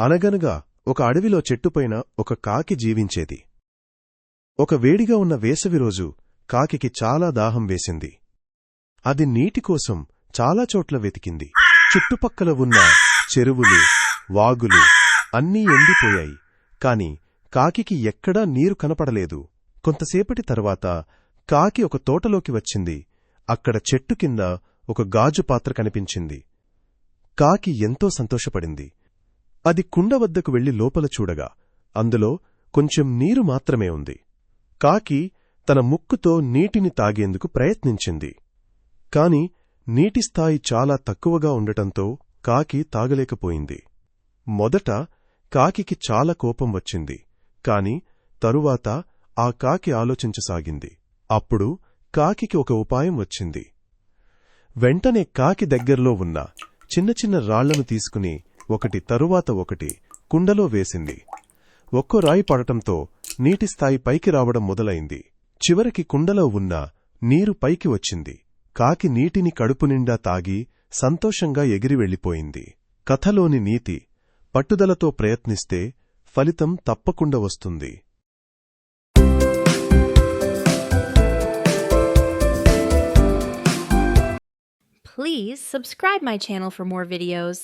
అనగనగా ఒక అడవిలో చెట్టుపైన ఒక కాకి జీవించేది. ఒక వేడిగా ఉన్న వేసవి రోజు కాకికి చాలా దాహం వేసింది. అది నీటి కోసం చాలా చోట్ల వెతికింది. చుట్టుపక్కల ఉన్న చెరువులు వాగులు అన్నీ ఎండిపోయాయి. కాని కాకికి ఎక్కడా నీరు కనపడలేదు. కొంతసేపటి తర్వాత కాకి ఒక తోటలోకి వచ్చింది. అక్కడ చెట్టు కింద ఒక గాజు పాత్ర కనిపించింది. కాకి ఎంతో సంతోషపడింది. అది కుండ వద్దకు వెళ్ళి లోపల చూడగా అందులో కొంచెం నీరు మాత్రమే ఉంది. కాకి తన ముక్కుతో నీటిని తాగేందుకు ప్రయత్నించింది. కాని నీటి స్థాయి చాలా తక్కువగా ఉండటంతో కాకి తాగలేకపోయింది. మొదట కాకికి చాలా కోపం వచ్చింది. కాని తరువాత ఆ కాకి ఆలోచించసాగింది. అప్పుడు కాకికి ఒక ఉపాయం వచ్చింది. వెంటనే కాకి దగ్గర్లో ఉన్న చిన్న చిన్న రాళ్ళను తీసుకుని ఒకటి తరువాత ఒకటి కుండలో వేసింది. ఒక్కో రాయి పడటంతో నీటి స్థాయి పైకి రావడం మొదలైంది. చివరికి కుండలో ఉన్న నీరు పైకి వచ్చింది. కాకి నీటిని కడుపు నిండా తాగి సంతోషంగా ఎగిరి వెళ్ళిపోయింది. కథలోని నీతి పట్టుదలతో ప్రయత్నిస్తే ఫలితం తప్పకుండా వస్తుంది. Please subscribe my channel for more videos.